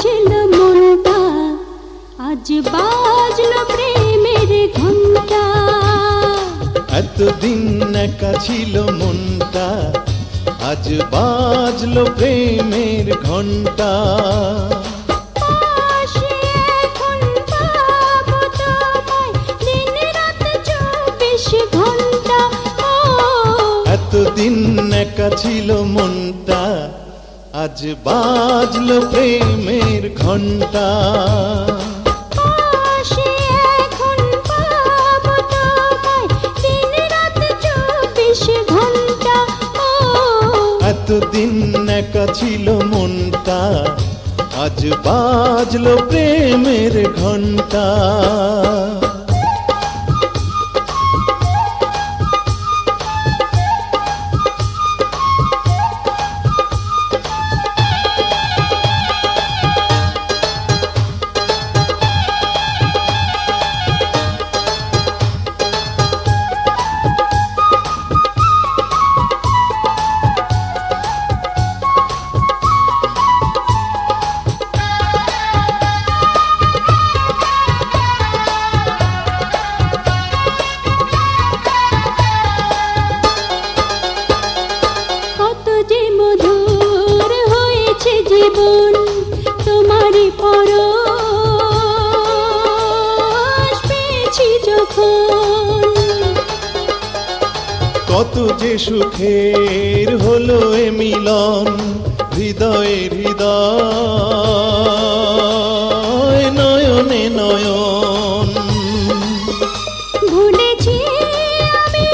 ছিল মনটা আজ বাজলো প্রেমের ঘণ্টা এতদিন একা ছিল মনটা আজ বাজলো প্রেমের ঘণ্টা এতদিন একা ছিল মনটা আজ বাজল প্রেমের ঘণ্টা এতদিন একা ছিল মনটা আজ বাজল প্রেমের ঘণ্টা কত যে সুখের হলো এ মিলন হৃদয়ে হৃদয় নয়নে নয়ন। ভুলেছি আমি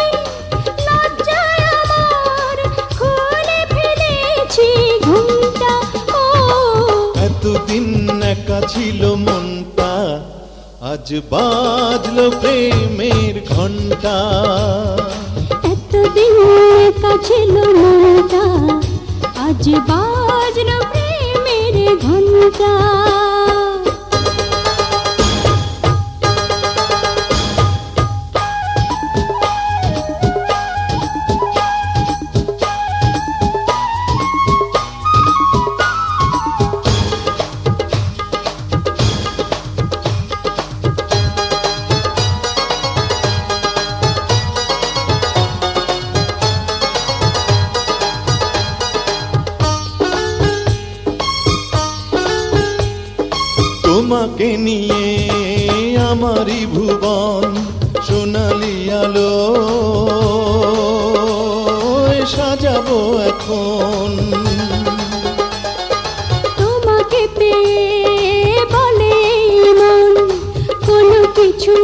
লজ্জায় আমার খুলে ফেলেছি ঘুমটা ও। এতদিন একা ছিল মনটা আজ বাজলো প্রেমের ঘণ্টা। ছিল মনটা। আজ বাজলো প্রেমের ঘণ্টা। তোমাকে নিয়ে আমারই ভুবন সোনালি আলো সাজাবো এখন। তোমাকে পেয়ে বলে মন কোনো কিছু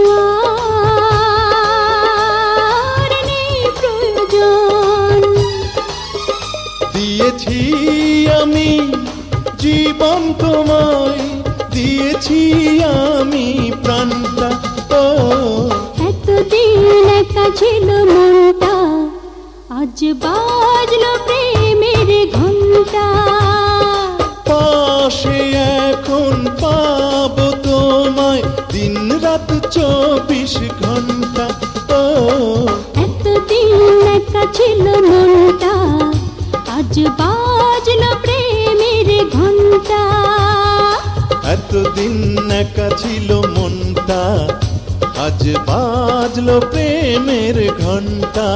প্রয়োজন। দিয়েছি আমি জীবন তোমায় দিয়েছি আমি প্রাণটা। ও। এতদিন একা ছিল মনটা আজ বাজলো প্রেমের ঘণ্টা। পাশে এখন পাবো তোমায় দিন রাত চব্বিশ ঘণ্টা। ও। এতদিন একা ছিল মনটা আজ বাজলো একা ছিল মনটা আজ বাজলো প্রেমের ঘণ্টা।